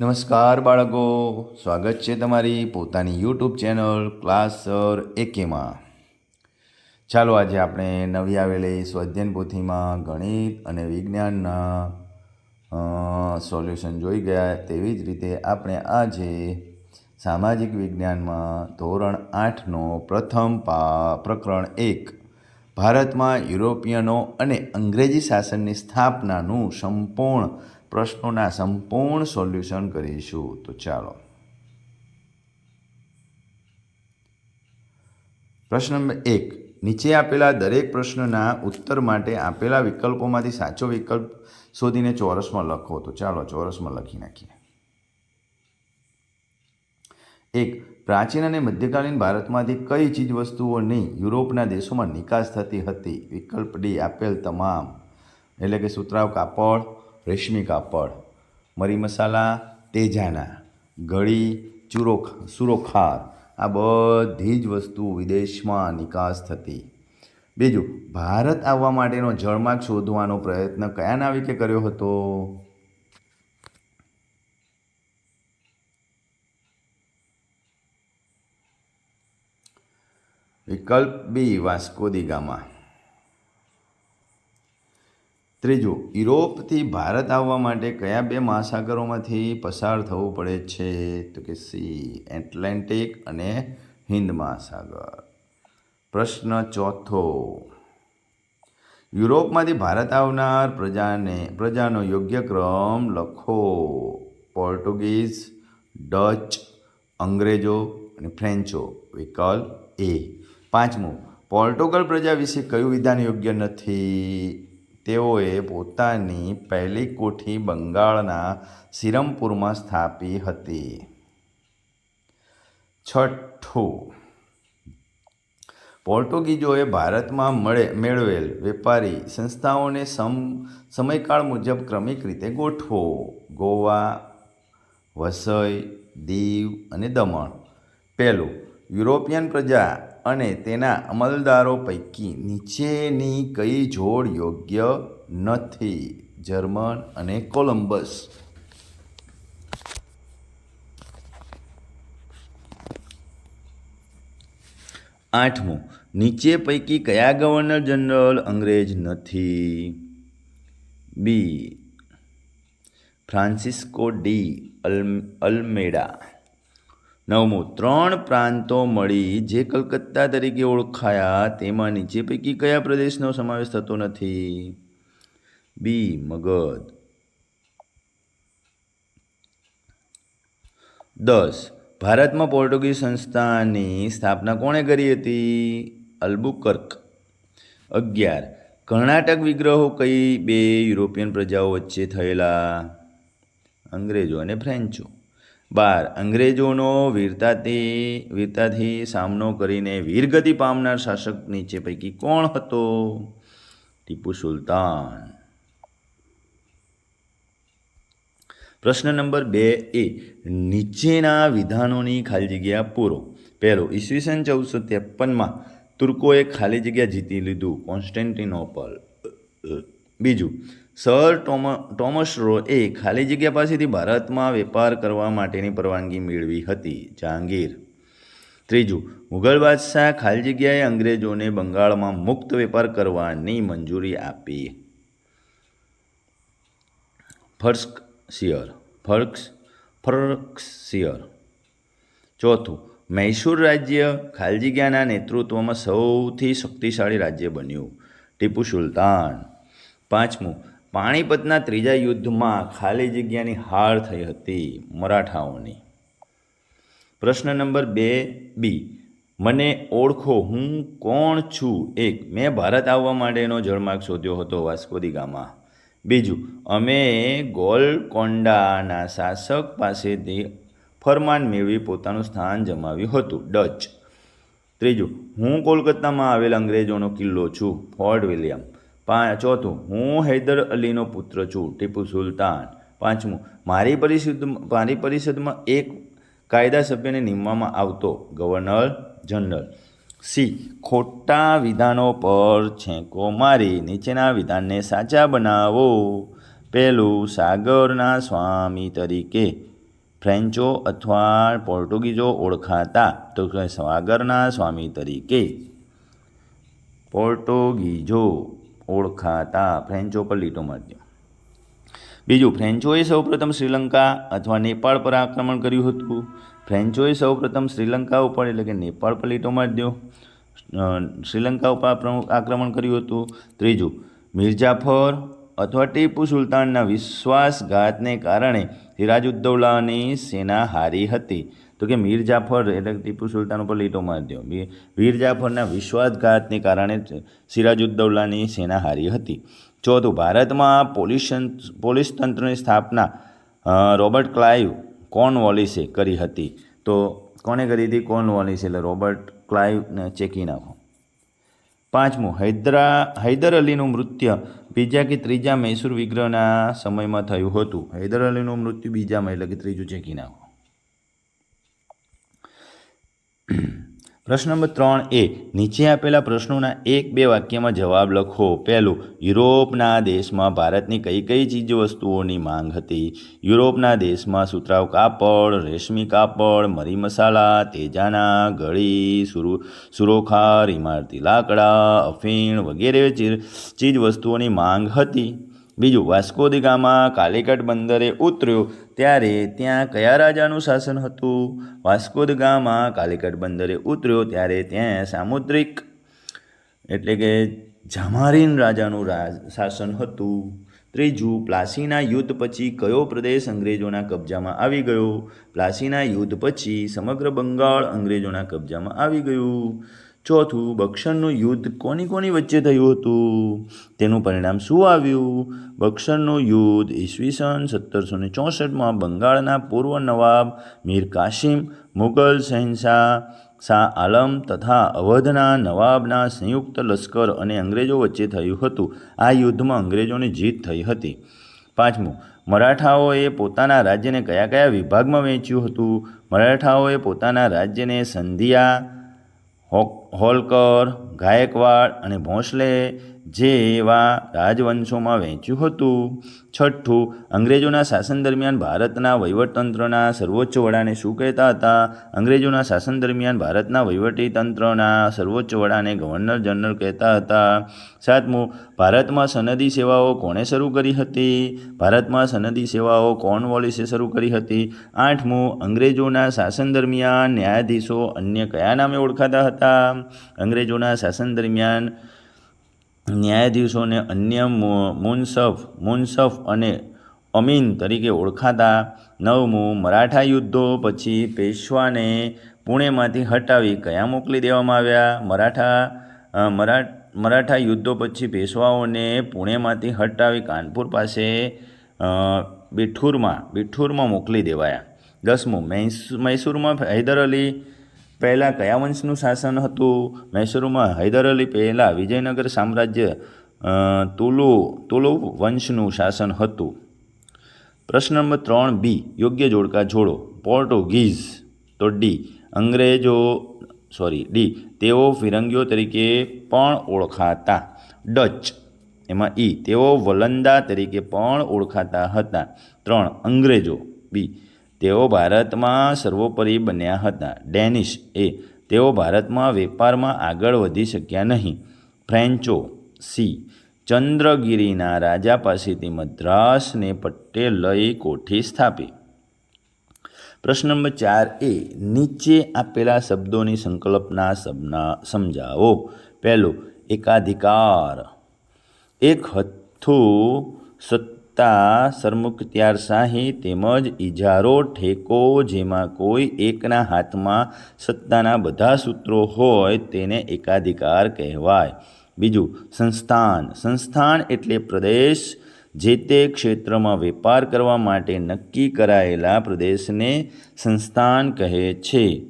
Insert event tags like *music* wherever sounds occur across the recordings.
નમસ્કાર બાળકો, સ્વાગત છે તમારી પોતાની યુટ્યુબ ચેનલ ક્લાસ સર એકેમાં. ચાલો આજે આપણે નવી આવેલી સ્વાધ્યાયન પોથીમાં ગણિત અને વિજ્ઞાનના સોલ્યુશન જોઈ ગયા તેવી જ રીતે આપણે આજે સામાજિક વિજ્ઞાનમાં ધોરણ આઠનો પ્રથમ પા, પ્રકરણ એક, ભારતમાં યુરોપિયનો અને અંગ્રેજી શાસનની સ્થાપનાનું સંપૂર્ણ પ્રશ્નોના સંપૂર્ણ સોલ્યુશન કરીશું. તો ચાલો. પ્રશ્ન નંબર એક. નીચે આપેલા દરેક પ્રશ્નના ઉત્તર માટે આપેલા વિકલ્પોમાંથી સાચો વિકલ્પ શોધીને ચોરસમાં લખો. તો ચાલો ચોરસમાં લખી નાખીએ. એક. પ્રાચીન અને મધ્યકાલીન ભારતમાંથી કઈ ચીજ વસ્તુઓની યુરોપના દેશોમાં નિકાસ થતી હતી? વિકલ્પ ડી. આપેલ તમામ. એટલે કે સુતરાવ કાપડ રેશમી કાપડ, મરી મસાલા, તેજાના, ગળી ચૂરો સુરોખાર, આ બધી જ વસ્તુ વિદેશમાં નિકાસ થતી. બીજું, ભારત આવવા માટેનો જળમાર્ગ શોધવાનો પ્રયત્ન કયા નાવિકે કર્યો હતો? વિકલ્પ બી, વાસ્કો દી ગામા. ત્રીજું, યુરોપથી ભારત આવવા માટે કયા બે મહાસાગરોમાંથી પસાર થવું પડે છે? તો કે સી, એટલાન્ટિક અને હિન્દ મહાસાગર. પ્રશ્ન ચોથો, યુરોપમાંથી ભારત આવનાર પ્રજાને, પ્રજાનો યોગ્ય ક્રમ લખો. પોર્ટુગીઝ, ડચ, અંગ્રેજો અને ફ્રેન્ચો. વિકલ્પ એ. પાંચમું, પોર્ટુગલ પ્રજા વિશે કયું વિધાન યોગ્ય નથી? તેઓએ પોતાની પહેલી કોઠી બંગાળના સિરમપુરમાં સ્થાપી હતી. છઠ્ઠું. પોર્ટુગીઝોએ ભારતમાં મળે, મેળવેલ વેપારી સંસ્થાઓને સમ, સમયકાળ મુજબ ક્રમિક રીતે ગોઠવો. ગોવા, વસઈ, દીવ અને દમણ. પહેલું, યુરોપિયન પ્રજા અને તેના અમલદારો પૈકી નીચેની કઈ જોડ યોગ્ય નથી? જર્મન અને કોલંબસ. આઠમું, નીચે પૈકી કયા ગવર્નર જનરલ અંગ્રેજ નથી? B, Francisco de al, Almeida. નવમું ત્રણ પ્રાંતો મળી જે કલકત્તા તરીકે ઓળખાયા, તેમાં નીચે પૈકી કયા પ્રદેશનો સમાવેશ થતો નથી? બી, મગધ. દસ, ભારતમાં પોર્ટુગીઝ સંસ્થાની સ્થાપના કોણે કરી હતી? અલ્બુકર્ક. અગિયાર, કર્ણાટક વિગ્રહો કઈ બે યુરોપિયન પ્રજાઓ વચ્ચે થયેલા? અંગ્રેજો અને ફ્રેન્ચો. બાર, અંગ્રેજોનો વીરતાથી વીરતાથી સામનો કરીને વીરગતિ પામનાર શાસક નીચે પૈકી કોણ હતો? ટીપુ સુલતાન. પ્રશ્ન નંબર બે એ, નીચેના વિધાનોની ખાલી જગ્યા પૂરો. પહેલો, ઈસવીસન ચૌદસો ત્રેપનમાં તુર્કોએ ખાલી જગ્યા જીતી લીધું કોન્સ્ટેન્ટિનોપલ. બીજું સર ટોમ, ટોમસ રોએ ખાલી જગ્યા પાસેથી ભારતમાં વેપાર કરવા માટેની પરવાનગી મેળવી હતી. જહાંગીર. ત્રીજું, મુઘલ બાદશાહ ખાલી જગ્યાએ અંગ્રેજોને બંગાળમાં મુક્ત વેપાર કરવાની મંજૂરી આપી. ફર્સ્ક શિયર ફર્ક્સ ફર્ક્સિયર ચોથું, મૈસૂર રાજ્ય ખાલજીગ્યાના નેતૃત્વમાં સૌથી શક્તિશાળી રાજ્ય બન્યું, ટીપુ સુલતાન. પાંચમું પાણીપતના ત્રીજા યુદ્ધમાં ખાલી જગ્યાની હાર થઈ હતી મરાઠાઓની. પ્રશ્ન નંબર બે બી, મને ઓળખો હું કોણ છું? એક, મેં ભારત આવવા માટેનો જળમાર્ગ શોધ્યો હતો વાસ્કોદી ગામા. બીજું, અમે ગોલકોન્ડાના શાસક પાસેથી ફરમાન મેળવી પોતાનું સ્થાન જમાવ્યું હતું. ડચ. ત્રીજું, હું કોલકાતામાં આવેલ અંગ્રેજોનો કિલ્લો છું, ફોર્ટ વિલિયમ. પા ચોથું, હું હૈદર અલીનો પુત્ર છું, ટીપુ સુલતાન. પાંચમું, મારી પરિષદ, મારી પરિષદમાં એક કાયદા સભ્યને નિમવામાં આવતો ગવર્નર જનરલ. સી, ખોટા વિધાનો પર છેંકો મારી, નીચેના વિધાનને સાચા બનાવો. પહેલું સાગરના સ્વામી તરીકે ફ્રેન્ચો અથવા પોર્ટુગીઝો ઓળખાતા, તો સાગરના સ્વામી તરીકે પોર્ટુગીઝો. ઓળખાતા ફ્રેન્ચો પર લીટો માર્યો. બીજું, ફ્રેન્ચોએ સૌપ્રથમ શ્રીલંકા અથવા નેપાળ પર આક્રમણ કર્યું હતું. ફ્રેન્ચોએ સૌપ્રથમ શ્રીલંકા ઉપર એટલે કે નેપાળ પર લીટો માર્યો. શ્રીલંકા ઉપર આક્રમણ કર્યું હતું. ત્રીજું મિર્જાફર અથવા ટીપુ સુલતાનના વિશ્વાસઘાતને કારણે સિરાજુદ્દૌલાની સેના હારી હતી. તો કે મીર જાફર એટલે ટીપુ સુલતાન ઉપર લીટો માર્યો વીર જાફરના વિશ્વાસઘાતને કારણે સિરાજુદ્દૌલાની સેના હારી હતી. ચોથું ભારતમાં પોલીસ પોલીસ તંત્રની સ્થાપના રોબર્ટ ક્લાઇવ કોર્નવોલિસે કરી હતી. તો કોણે કરી હતી? કોર્નવોલિસ. એટલે રોબર્ટ ક્લાઇવને ચેકી નાખો. પાંચમું, હૈદરા હૈદર અલીનું મૃત્યુ બીજા કે ત્રીજા મૈસૂર વિગ્રહના સમયમાં થયું હતું. હૈદર અલીનું મૃત્યુ બીજામાં એટલે કે ત્રીજું ચેકી નાખો. *clears throat* પ્રશ્ન નંબર ત્રણ એ, નીચે આપેલા પ્રશ્નોના એક બે વાક્યમાં જવાબ લખો. પહેલું, યુરોપના દેશમાં ભારતની કઈ કઈ ચીજ વસ્તુઓની માંગ હતી? યુરોપના દેશમાં સુતરાઉ કાપડ, રેશમી કાપડ, મરી મસાલા, તેજાના ગળી, સુરુ સુરોખાર ઇમારતી લાકડા, અફીણ વગેરે ચીજ વસ્તુઓની માંગ હતી. બીજું, વાસ્કો દિગામાં ગામા કાલિકટ બંદરે ઉતર્યો. ત્યારે ત્યાં કયા રાજાનું શાસન હતું? વાસ્કોદ ગામા કાલિકટ બંદરે ઉતર્યો ત્યારે ત્યાં સામુદ્રિક એટલે કે જામારીન રાજાનું રાજ શાસન હતું. ત્રીજું, પ્લાસીના યુદ્ધ પછી કયો પ્રદેશ અંગ્રેજોના કબજામાં આવી ગયો? પ્લાસીના યુદ્ધ પછી સમગ્ર બંગાળ અંગ્રેજોના કબજામાં આવી ગયું. ચોથું બક્સરનું યુદ્ધ કોની કોની વચ્ચે થયું હતું? તેનું પરિણામ શું આવ્યું? બક્સરનું યુદ્ધ ઈસવીસન સત્તરસો ને ચોસઠમાં બંગાળના પૂર્વ નવાબ મીર કાસિમ મુગલ શહેનશાહ, શાહ આલમ તથા અવધના નવાબના સંયુક્ત લશ્કર અને અંગ્રેજો વચ્ચે થયું હતું. આ યુદ્ધમાં અંગ્રેજોની જીત થઈ હતી. પાંચમું, મરાઠાઓએ પોતાના રાજ્યને કયા કયા વિભાગમાં વહેંચ્યું હતું? મરાઠાઓએ પોતાના રાજ્યને સંધિયા હોલકર ગાયકવાડ અને ભોંસલે જેવા રાજવંશોમાં વહેંચ્યું હતું. છઠ્ઠું, અંગ્રેજોના શાસન દરમિયાન ભારતના વહીવટતંત્રના સર્વોચ્ચ વડાને શું કહેતા હતા? અંગ્રેજોના શાસન દરમિયાન ભારતના વહીવટીતંત્રના સર્વોચ્ચ વડાને ગવર્નર જનરલ કહેતા હતા. સાતમું, ભારતમાં સનદી સેવાઓ કોણે શરૂ કરી હતી? ભારતમાં સનદી સેવાઓ કોર્નવોલિસે શરૂ કરી હતી. આઠમું, અંગ્રેજોના શાસન દરમિયાન ન્યાયાધીશો અન્ય કયા નામે ઓળખાતા હતા? અંગ્રેજોના શાસન દરમિયાન ન્યાયાધીશોને અન્ય મુનસફ મુનસફ અને અમીન તરીકે ઓળખાતા નવમું મરાઠા યુદ્ધો પછી પેશવાને પુણેમાંથી હટાવી કયા મોકલી દેવામાં આવ્યા? મરાઠા મરા મરાઠા યુદ્ધો પછી પેશવાઓને પુણેમાંથી હટાવી કાનપુર પાસે બિઠુરમાં બિઠુરમાં મોકલી દેવાયા. દસમું, મૈસ, મૈસૂરમાં હૈદર અલી પહેલાં કયા વંશનું શાસન હતું? મૈસૂરમાં હૈદર અલી પહેલાં વિજયનગર સામ્રાજ્ય તુલુ તુલુ વંશનું શાસન હતું. પ્રશ્ન નંબર ત્રણ બી, યોગ્ય જોડકા જોડો. પોર્ટુગીઝ તો ડી, અંગ્રેજો, સોરી, ડી, તેઓ ફિરંગીઓ તરીકે પણ ઓળખાતા. ડચ, એમાં ઈ, તેઓ વલંદા તરીકે પણ ઓળખાતા હતા. ત્રણ, અંગ્રેજો, બી તેઓ ભારતમાં સર્વોપરી બન્યા હતા. ડેનિશ એ તેઓ ભારતમાં વેપારમાં આગળ વધી શક્યા નહીં. ફ્રેન્ચો સી. ચંદ્રગીરીના રાજા પાસેથી મદ્રાસને પટ્ટે લઈ કોઠી સ્થાપી. પ્રશ્ન નંબર ચાર એ, નીચે આપેલા શબ્દોની સંકલ્પના સમજાવો. પહેલું, એકાધિકાર. એક હથ્થું સત્તા સરમુખત્યારશાહી તેમજ ઇજારો ઠેકો જેમાં કોઈ એકના હાથમાં સત્તાના બધા સૂત્રો હોય તેને એકાધિકાર કહેવાય. બીજું, સંસ્થાન. સંસ્થાન એટલે પ્રદેશ જે તે ક્ષેત્રમાં વેપાર કરવા માટે નક્કી કરાયેલા પ્રદેશને સંસ્થાન કહે છે.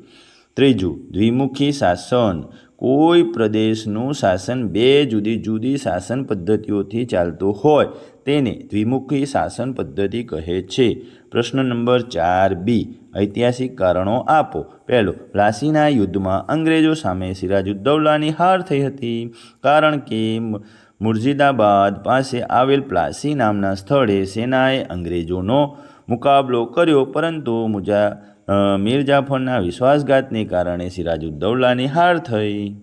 ત્રીજું, દ્વિમુખી શાસન. કોઈ પ્રદેશનું શાસન બે જુદી જુદી શાસન પદ્ધતિઓથી ચાલતું હોય. તેને દ્વિમુખી શાસન પદ્ધતિ કહે છે. પ્રશ્ન નંબર ચાર બી. ઐતિહાસિક કારણો આપો. પહેલું પ્લાસીના યુદ્ધમાં અંગ્રેજો સામે સિરાજુદ્દૌલાની હાર થઈ હતી. કારણ કે મુર્જિદાબાદ પાસે આવેલ પ્લાસી નામના સ્થળે સેનાએ અંગ્રેજોનો મુકાબલો કર્યો. પરંતુ મુજા મીરજાફરના મીર જાફરના વિશ્વાસઘાતને કારણે સિરાજુદ્દૌલાની હાર થઈ.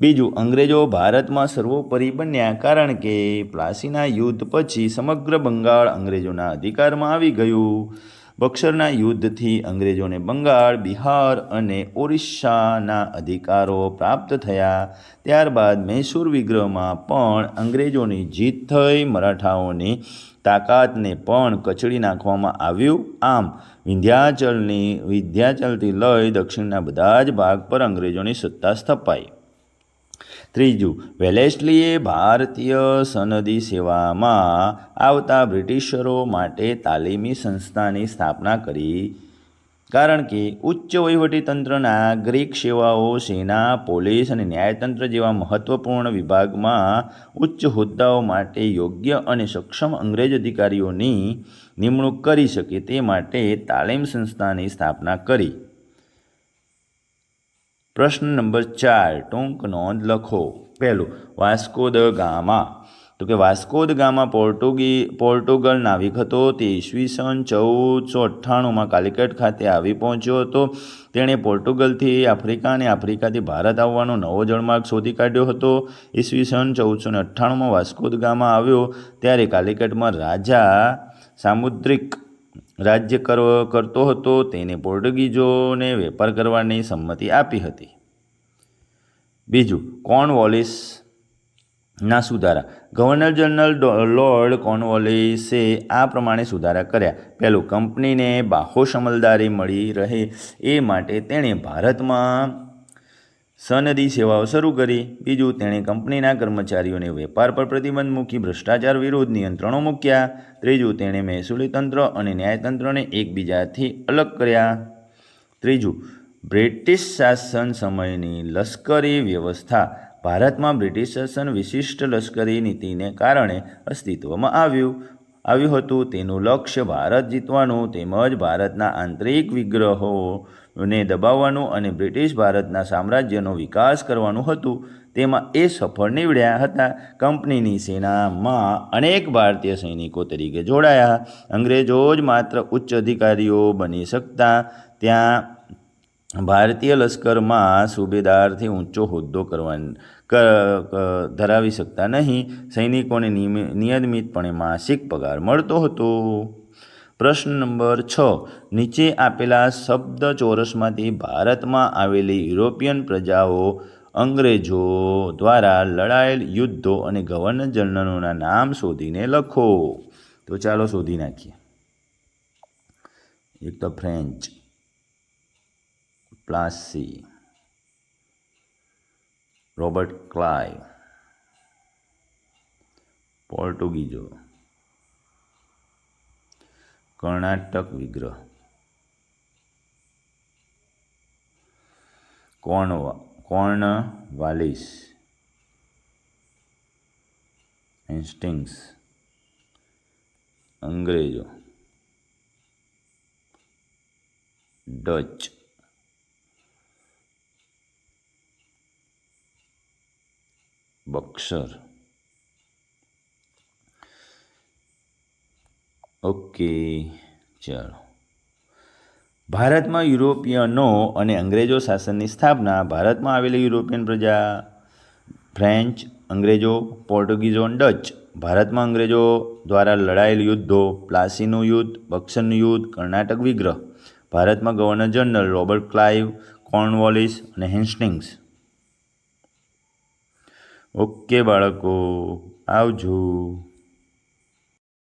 બીજું, અંગ્રેજો ભારતમાં સર્વોપરી બન્યા કારણ કે પ્લાસીના યુદ્ધ પછી સમગ્ર બંગાળ અંગ્રેજોના અધિકારમાં આવી ગયું. બક્સરના યુદ્ધથી અંગ્રેજોને બંગાળ, બિહાર અને ઓરિસ્સાના અધિકારો પ્રાપ્ત થયા. ત્યારબાદ મૈસૂર વિગ્રહમાં પણ અંગ્રેજોની જીત થઈ, મરાઠાઓની તાકાતને પણ કચડી નાખવામાં આવ્યું. આમ, વિંધ્યાચલની, વિંધ્યાચલથી લઈ દક્ષિણના બધા જ ભાગ પર અંગ્રેજોની સત્તા સ્થપાઈ. ત્રીજું, વેલેસ્લીએ ભારતીય સનદી સેવામાં આવતા બ્રિટિશરો માટે તાલીમી સંસ્થાની સ્થાપના કરી. કારણ કે ઉચ્ચ વહીવટીતંત્રના નાગરિક સેવાઓ સેના, પોલીસ અને ન્યાયતંત્ર જેવા મહત્વપૂર્ણ વિભાગમાં ઉચ્ચ હોદ્દાઓ માટે યોગ્ય અને સક્ષમ અંગ્રેજ અધિકારીઓની નિમણૂક કરી શકે તે માટે તાલીમ સંસ્થાની સ્થાપના કરી. પ્રશ્ન નંબર ચાર, ટૂંક નોંધ લખો. પહેલું, વાસ્કો દ ગામા. તો કે વાસ્કો દ ગામા પોર્ટુગી, પોર્ટુગલ નાવિક હતો. તે ઈસવીસન ચૌદસો અઠ્ઠાણુંમાં કાલિકટ ખાતે આવી પહોંચ્યો હતો. તેણે પોર્ટુગલથી આફ્રિકા અને આફ્રિકાથી ભારત આવવાનો નવો જળમાર્ગ શોધી કાઢ્યો હતો. ઈસવીસન ચૌદસો ને અઠ્ઠાણુંમાં વાસ્કો દ ગામા આવ્યો. ત્યારે કાલિકટમાં રાજા સામુદ્રિક રાજ્ય કર કરતો હતો, તેને પોર્ટુગીઝોને વેપાર કરવાની સંમતિ આપી હતી. બીજું કોર્નવોલિસ ના સુધારા. ગવર્નર જનરલ લોર્ડ કોર્નવોલિસે આ પ્રમાણે સુધારા કર્યા. પહેલું કંપનીને બાહોશ અમલદારી મળી રહે એ માટે તેણે ભારતમાં સનદી સેવાઓ શરૂ કરી. બીજું, તેણે કંપનીના કર્મચારીઓને વેપાર પર પ્રતિબંધ મૂકી ભ્રષ્ટાચાર વિરુદ્ધ નિયંત્રણો મૂક્યા. ત્રીજું, તેણે મહેસૂલી તંત્ર અને ન્યાયતંત્રને એકબીજાથી અલગ કર્યા. ત્રીજું, બ્રિટિશ શાસન સમયની લશ્કરી વ્યવસ્થા ભારતમાં બ્રિટિશ શાસન વિશિષ્ટ લશ્કરી નીતિને કારણે અસ્તિત્વમાં આવ્યું. આવ્યું હતું તેનું લક્ષ્ય ભારત જીતવાનું, તેમજ ભારતના આંતરિક વિગ્રહોને દબાવવાનું અને બ્રિટિશ ભારતના સામ્રાજ્યનો વિકાસ કરવાનું હતું. તેમાં એ સફળ નીવડ્યા હતા. કંપનીની સેનામાં અનેક ભારતીય સૈનિકો તરીકે જોડાયા. અંગ્રેજો જ માત્ર ઉચ્ચ અધિકારીઓ બની શકતા. ત્યાં ભારતીય લશ્કરમાં સુબેદારથી ઊંચો હોદ્દો કરવા ધરાવી શકતા નહીં. સૈનિકોને નિયમિતપણે માસિક પગાર મળતો હતો. પ્રશ્ન નંબર છ. નીચે આપેલા શબ્દ ચોરસમાંથી ભારતમાં આવેલી યુરોપિયન પ્રજાઓ, અંગ્રેજો દ્વારા લડાયેલ યુદ્ધો અને ગવર્નર જનરલોના નામ શોધીને લખો. તો ચાલો શોધી નાખીએ. એક તો ફ્રેન્ચ પ્લાસી રોબર્ટ ક્લાઇવ પોર્ટુગીઝો કર્ણાટક વિગ્રહ. કોણ કોર્ણ વાલિસ? ઇન્સ્ટિંગ્સ અંગ્રેજો. ડચ બક્સર. ઓકે, ચાલો. ભારતમાં યુરોપિયનો અને અંગ્રેજો શાસનની સ્થાપના ભારતમાં આવેલી યુરોપિયન પ્રજા, ફ્રેન્ચ, અંગ્રેજો, પોર્ટુગીઝો અને ડચ. ભારતમાં અંગ્રેજો દ્વારા લડાયેલ યુદ્ધો, પ્લાસીનું યુદ્ધ બક્સરનું યુદ્ધ, કર્ણાટક વિગ્રહ. ભારતમાં governor general Robert Clive Cornwallis અને હેન્સ્ટિંગ્સ. ઓકે, બાળકો, આવજો.